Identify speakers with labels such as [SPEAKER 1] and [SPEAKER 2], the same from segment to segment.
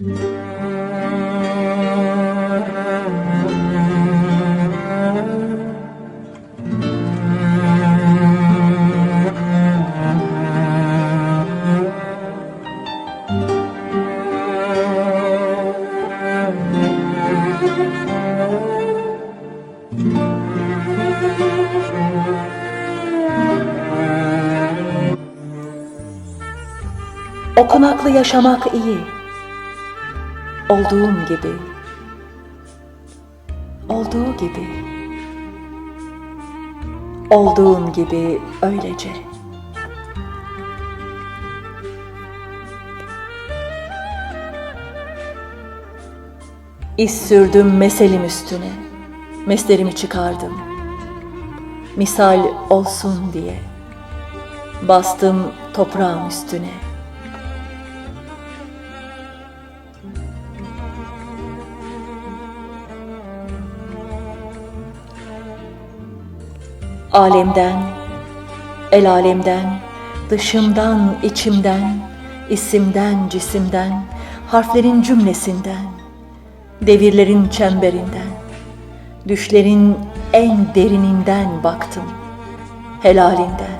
[SPEAKER 1] Okunaklı yaşamak iyi. Olduğum gibi. Olduğu gibi. Olduğun gibi öylece. İz sürdüm meselim üstüne. Meslerimi çıkardım. Misal olsun diye. Bastım toprağın üstüne. Alemden, el alemden, dışımdan, içimden, isimden, cisimden, harflerin cümlesinden, devirlerin çemberinden, düşlerin en derininden baktım, helalinden.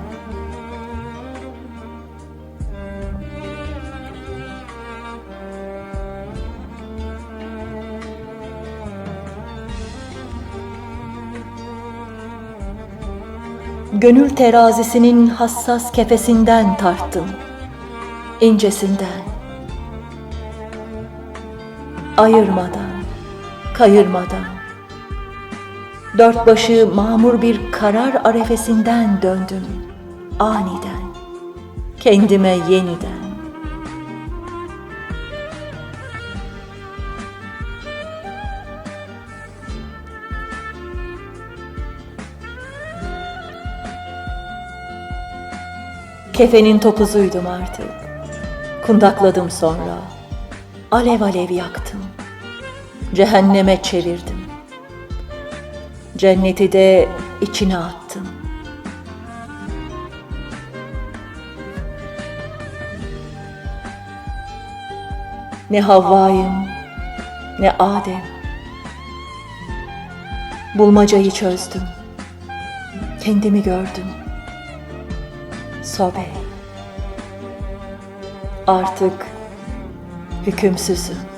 [SPEAKER 1] Gönül terazisinin hassas kefesinden tarttım, incesinden. Ayırmadan, kayırmadan, dört başı mamur bir karar arefesinden döndüm, aniden, kendime yeniden. Kefenin topuzuydum artık. Kundakladım sonra. Alev alev yaktım. Cehenneme çevirdim. Cenneti de içine attım. Ne Havva'yım, ne Adem. Bulmacayı çözdüm. Kendimi gördüm sobe. Artık hükümsüzüm.